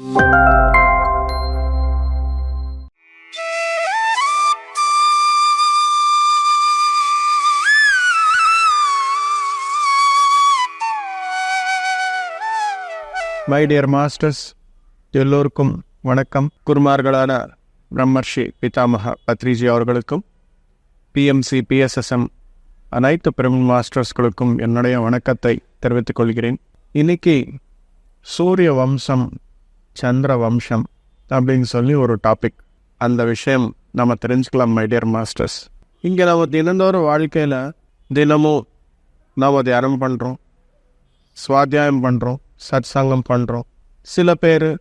My dear masters எல்லோருக்கும் வணக்கம். குருமார்களான பிரம்மர்ஷி பிதாமக பத்ரிஜி அவர்களுக்கும் பிஎம்சி பிஎஸ்எஸ்எம் அனைத்து பிரமிழ் மாஸ்டர்ஸ்களுக்கும் என்னுடைய வணக்கத்தை தெரிவித்துக் கொள்கிறேன். இன்னைக்கு சூரிய வம்சம் சந்திர வம்சம் அப்படின்னு சொல்லி ஒரு டாபிக் அந்த விஷயம் நம்ம தெரிஞ்சுக்கலாம் மை டியர் மாஸ்டர்ஸ் இங்கே நம்ம தினந்தோறும் வாழ்க்கையில் தினமும் நாம் தியானம் பண்ணுறோம் சுவாத்தியாயம் பண்ணுறோம் சத்சங்கம் பண்ணுறோம் சில பேர்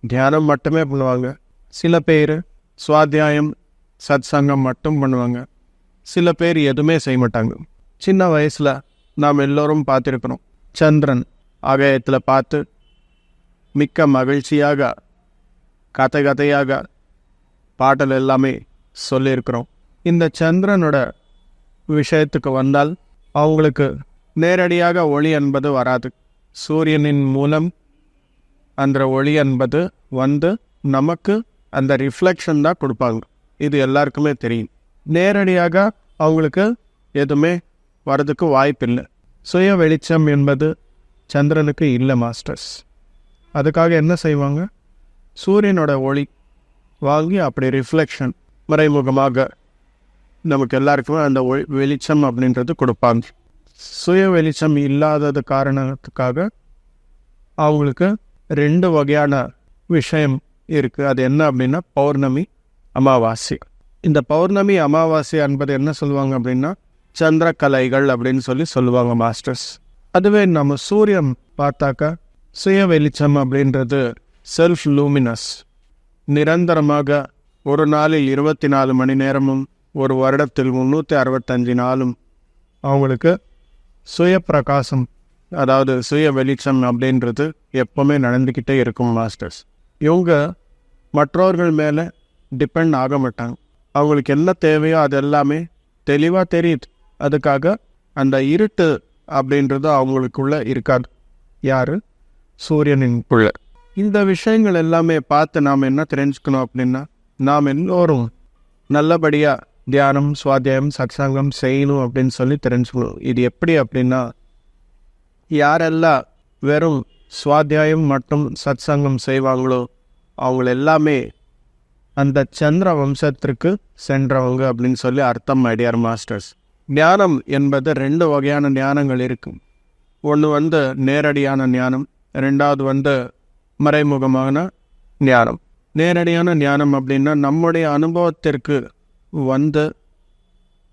தியானம் மட்டுமே பண்ணுவாங்க. சில பேர் சுவாத்தியாயம் சத்சங்கம் மட்டும் பண்ணுவாங்க. சில பேர் எதுவுமே செய்ய மாட்டாங்க. சின்ன வயசில் நாம் எல்லோரும் பார்த்துருக்குறோம். சந்திரன் ஆகாயத்தில் பார்த்து மிக்க மகிழ்ச்சியாக கதை கதையாக பாடல் எல்லாமே சொல்லியிருக்கிறோம். இந்த சந்திரனோட விஷயத்துக்கு வந்தால் அவங்களுக்கு நேரடியாக ஒளி என்பது வராது. சூரியனின் மூலம் அந்த ஒளி என்பது வந்து நமக்கு அந்த ரிஃப்ளெக்ஷன் தான் கொடுப்பாங்க. இது எல்லாருக்குமே தெரியும். நேரடியாக அவங்களுக்கு எதுவுமே வரதுக்கு வாய்ப்பில்லை. சுய வெளிச்சம் என்பது சந்திரனுக்கு இல்லை மாஸ்டர்ஸ் அதுக்காக என்ன செய்வாங்க? சூரியனோட ஒளி வாங்கி அப்படி ரிஃப்ளெக்ஷன் மறைமுகமாக நமக்கு எல்லாருக்குமே அந்த ஒளி வெளிச்சம் அப்படின்றது கொடுப்பாங்க. சுய வெளிச்சம் இல்லாதது காரணத்துக்காக அவங்களுக்கு ரெண்டு வகையான விஷயம் இருக்குது அது என்ன அப்படின்னா பௌர்ணமி அமாவாசை. இந்த பௌர்ணமி அமாவாசை என்பது என்ன சொல்லுவாங்க அப்படின்னா சந்திரக்கலைகள் அப்படின்னு சொல்லி சொல்லுவாங்க மாஸ்டர்ஸ் அதுவே நம்ம சூரியன் பார்த்தாக்கா சுய வெளிச்சம் அப்படின்றது செல்ஃப் லூமினஸ் நிரந்தரமாக ஒரு நாளில் இருபத்தி நாலு மணி நேரமும் ஒரு வருடத்தில் முந்நூற்றி அறுபத்தஞ்சு நாளும் அவங்களுக்கு சுய பிரகாசம் அதாவது சுய வெளிச்சம் அப்படின்றது எப்போவுமே நடந்துக்கிட்டே இருக்கும் மாஸ்டர்ஸ் இவங்க மற்றவர்கள் மேலே டிபெண்ட் ஆக மாட்டாங்க. அவங்களுக்கு என்ன தேவையோ அது எல்லாமே தெளிவாக தெரியுது. அதுக்காக அந்த இருட்டு அப்படின்றது அவங்களுக்குள்ள இருக்காது. யார்? சூரியனின்குள்ள இந்த விஷயங்கள் எல்லாமே பார்த்து நாம் என்ன தெரிஞ்சுக்கணும் அப்படின்னா நாம் எல்லோரும் நல்லபடியாக தியானம் சுவாத்தியாயம் சத்சங்கம் செய்யணும் அப்படின்னு சொல்லி தெரிஞ்சுக்கணும். இது எப்படி அப்படின்னா யாரெல்லாம் வெறும் சுவாத்தியாயம் மற்றும் சத்சங்கம் செய்வாங்களோ அவங்கள எல்லாமே அந்த சந்திர வம்சத்திற்கு சென்றவங்க அப்படின்னு சொல்லி அர்த்தம் ஐடியார் மாஸ்டர்ஸ் ஞானம் என்பது ரெண்டு வகையான ஞானங்கள் இருக்கும். ஒன்று வந்து நேரடியான ஞானம் ரெண்டாவது வந்து மறைமுகமான ஞானம். நேரடியான ஞானம் அப்படின்னா நம்முடைய அனுபவத்திற்கு வந்து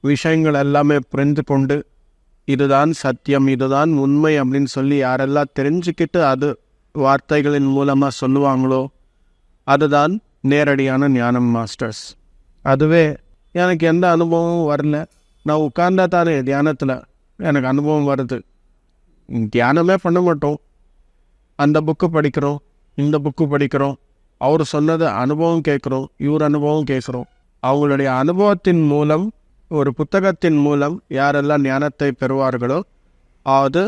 விஷயங்கள் எல்லாமே புரிந்து கொண்டு இதுதான் சத்தியம் இதுதான் உண்மை அப்படின்னு சொல்லி யாரெல்லாம் தெரிஞ்சுக்கிட்டு அது வார்த்தைகளின் மூலமாக சொல்லுவாங்களோ அதுதான் நேரடியான ஞானம் மாஸ்டர்ஸ். அதுவே எனக்கு எந்த அனுபவமும் வரல. நான் உட்கார்ந்தா தானே தியானத்தில் எனக்கு அனுபவம் வருது. தியானமே பண்ண மாட்டோம். அந்த புக்கு படிக்கிறோம் இந்த புக்கு படிக்கிறோம். அவர் சொன்னது அனுபவம் கேட்குறோம் இவர் அனுபவம் கேட்குறோம். அவங்களுடைய அனுபவத்தின் மூலம் ஒரு புத்தகத்தின் மூலம் யாரெல்லாம் ஞானத்தை பெறுவார்களோ அது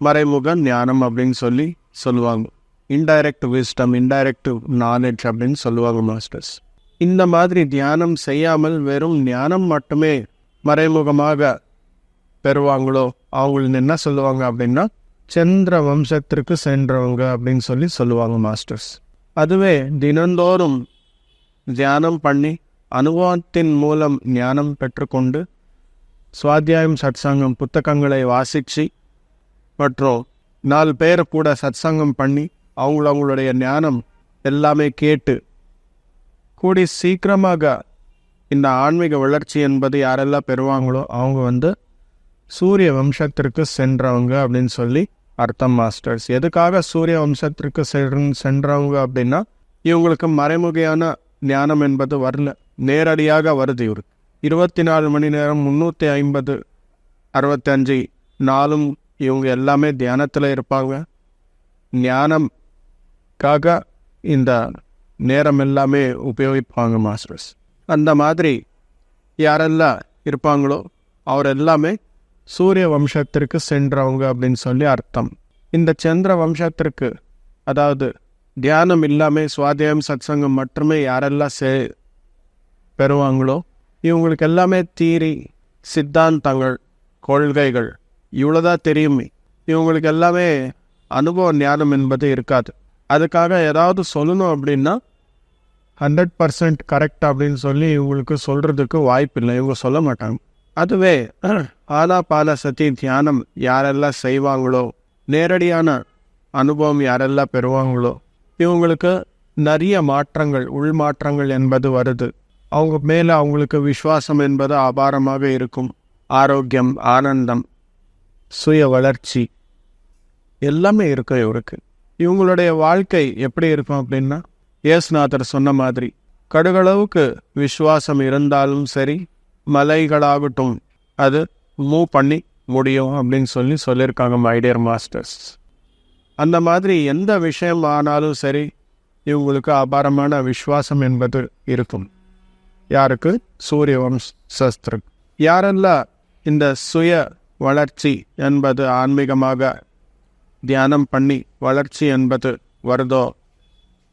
மறைமுக ஞானம் அப்படின்னு சொல்லி சொல்லுவாங்க. இன்டைரக்ட் விஸ்டம் இன்டைரக்ட் நாலேஜ் அப்படின்னு சொல்லுவாங்க மாஸ்டர்ஸ் இந்த மாதிரி தியானம் செய்யாமல் வெறும் ஞானம் மட்டுமே மறைமுகமாக பெறுவாங்களோ அவங்களுக்கு என்ன சொல்லுவாங்க அப்படின்னா சந்திர வம்சத்திற்கு சென்றவங்க அப்படின்னு சொல்லி சொல்லுவாங்க மாஸ்டர்ஸ். அதுவே தினந்தோறும் தியானம் பண்ணி அனுபவத்தின் மூலம் ஞானம் பெற்றுக்கொண்டு சுவாத்தியாயம் சத்சங்கம் புத்தகங்களை வாசித்து மற்றும் நாலு பேர் கூட சத்சங்கம் பண்ணி அவங்கள அவங்களுடைய ஞானம் எல்லாமே கேட்டு கூடி சீக்கிரமாக இந்த ஆன்மீக வளர்ச்சி என்பது யாரெல்லாம் பெறுவாங்களோ அவங்க வந்து சூரிய வம்சத்திற்கு சென்றவங்க அப்படின்னு சொல்லி அர்த்தம் மாஸ்டர்ஸ். எதுக்காக சூரிய வம்சத்திற்கு சென்றவங்க அப்படின்னா இவங்களுக்கு மறைமுகையான ஞானம் என்பது வரல. நேரடியாக வருது இவர். இருபத்தி நாலு மணி நேரம் முந்நூற்றி ஐம்பது அறுபத்தஞ்சு நாளும் இவங்க எல்லாமே தியானத்தில் இருப்பாங்க. ஞானம்காக இந்த நேரம் எல்லாமே உபயோகிப்பாங்க மாஸ்டர்ஸ். அந்த மாதிரி யாரெல்லாம் இருப்பாங்களோ அவர் எல்லாமே சூரிய வம்சத்திற்கு சென்றவங்க அப்படின்னு சொல்லி அர்த்தம். இந்த சந்திர வம்சத்திற்கு அதாவது தியானம் இல்லாமல் சுவாதியம் சத்சங்கம் மட்டுமே யாரெல்லாம் சே பெறுவாங்களோ இவங்களுக்கு எல்லாமே தீரி சித்தாந்தங்கள் கொள்கைகள் இவ்வளோதான் தெரியுமே. இவங்களுக்கு எல்லாமே அனுபவ ஞானம் என்பது இருக்காது. அதுக்காக ஏதாவது சொல்லணும் அப்படின்னா ஹண்ட்ரட் பர்சன்ட் கரெக்ட் அப்படின்னு சொல்லி இவங்களுக்கு சொல்கிறதுக்கு வாய்ப்பு இல்லை இவங்க சொல்ல மாட்டாங்க. அதுவே ஆலா பால சத்தி தியானம் யாரெல்லாம் செய்வாங்களோ நேரடியான அனுபவம் யாரெல்லாம் பெறுவாங்களோ இவங்களுக்கு நிறைய மாற்றங்கள் உள் மாற்றங்கள் என்பது வருது. அவங்க மேலே அவங்களுக்கு விசுவாசம் என்பது அபாரமாக இருக்கும். ஆரோக்கியம் ஆனந்தம் சுய வளர்ச்சி எல்லாமே இருக்கும் இவருக்கு இவங்களுடைய வாழ்க்கை எப்படி இருக்கும் அப்படின்னா இயேசுநாதர் சொன்ன மாதிரி கடுகளவுக்கு விசுவாசம் இருந்தாலும் சரி மலைகளாகட்டும். அது மூவ் பண்ணி முடியும் அப்படின்னு சொல்லி சொல்லியிருக்காங்க மைடியர் மாஸ்டர்ஸ் அந்த மாதிரி எந்த விஷயம் ஆனாலும் சரி இவங்களுக்கு அபாரமான விசுவாசம் என்பது இருக்கும். யாருக்கு? சூரிய வம்சஸ்திரம் யாரெல்லாம் இந்த சுய வளர்ச்சி என்பது ஆன்மீகமாக தியானம் பண்ணி வளர்ச்சி என்பது வருதோ?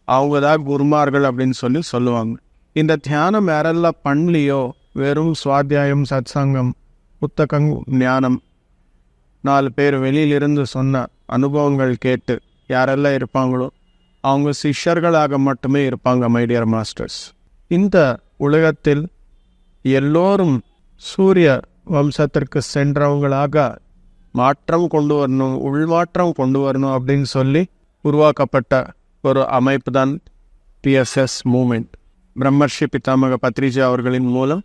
அவங்க தான் குருமார்கள் அப்படின்னு சொல்லி சொல்லுவாங்க. இந்த தியானம் யாரெல்லாம் பண்ணலையோ வெறும் சுவாத்தியாயம் சத்சங்கம் புத்தகம் ஞானம் நாலு பேர் வெளியிலிருந்து சொன்ன அனுபவங்கள் கேட்டு யாரெல்லாம் இருப்பாங்களோ அவங்க சிஷ்யர்களாக மட்டுமே இருப்பாங்க மைடியர் மாஸ்டர்ஸ் இந்த உலகத்தில் எல்லோரும் சூரிய வம்சத்திற்கு சென்றவங்களாக மாற்றம் கொண்டு வரணும் உள்மாற்றம் கொண்டு வரணும் அப்படின்னு சொல்லி உருவாக்கப்பட்ட ஒரு அமைப்பு தான் பிஎஸ்எஸ் மூமெண்ட் பிரம்மர்ஷி பித்தாமக பத்ரிஜி அவர்களின் மூலம்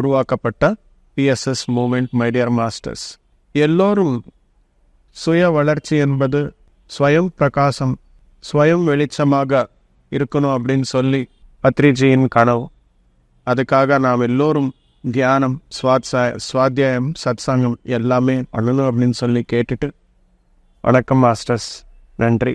உருவாக்கப்பட்ட பிஎஸ்எஸ் மூமெண்ட் மைடியர் மாஸ்டர்ஸ் எல்லோரும் சுய வளர்ச்சி என்பது ஸ்வயம் பிரகாசம் ஸ்வயம் வெளிச்சமாக இருக்கணும் அப்படின்னு சொல்லி பத்ரிஜியின் கனவு. அதுக்காக நாம் எல்லோரும் தியானம் சுவாத்சாய சுவாத்தியாயம் சத்சங்கம் எல்லாமே பண்ணணும் அப்படின்னு சொல்லி கேட்டுட்டு வணக்கம் மாஸ்டர்ஸ் நன்றி.